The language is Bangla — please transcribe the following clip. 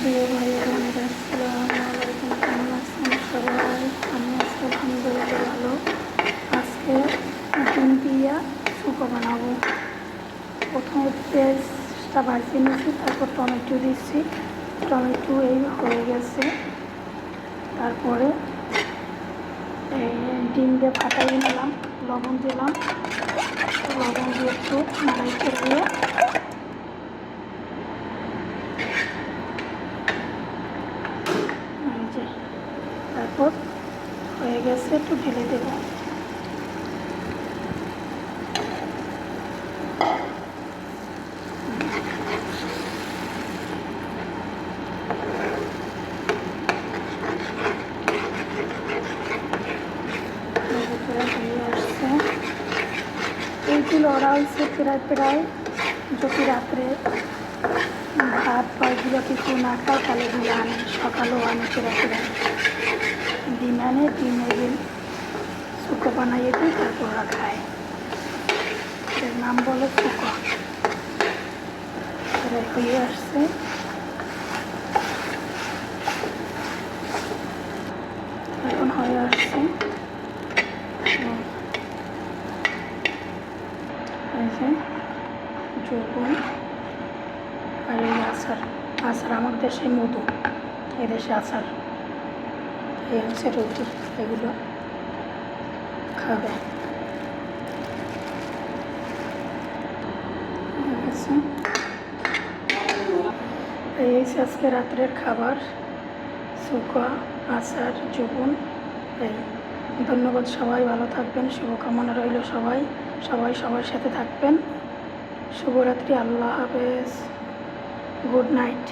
প্রিয় ভাই বোনেরা, আসসালামু আলাইকুম, কেমন আছেন ডিম শুকো বানাবো। প্রথমে পেঁয়াজটা ভাজিয়ে নিয়েছি, তারপর টমেটো দিচ্ছি টমেটো এই হয়ে গেছে। তারপরে ডিম দিয়ে ফাটাইয়ে নিলাম লবণ দিলাম। লবণ দিয়ে একটু নাড়াই দিয়ে এই যে তারপর হয়ে গেছে, একটু ঢেলে দেব। এইগুলো ওরা হচ্ছে প্রায় প্রায় যদি রাত্রে ভাত বা এগুলো কিছু না খায়, তাহলে এগুলো আনে, সকালেও আনে প্রায় প্রায় আনে ডিম এগুলো শুকো বানাইয়ে দিই তারপর খায় এর নাম বলে শুকো হয়ে আসছে এখন হয়ে আসছে যৌবন আর এই আচার আচার আমার দেশে মধু এই দেশে আচার এই হচ্ছে রুটি, এগুলো খাবে। এই হচ্ছে আজকে রাত্রের খাবার শুকা আচার যৌবন এই, ধন্যবাদ সবাই, ভালো থাকবেন, শুভকামনা রইল সবাই। সবাই সবার সাথে থাকবেন। শুভরাত্রি, আল্লাহ হাফেজ। Good night.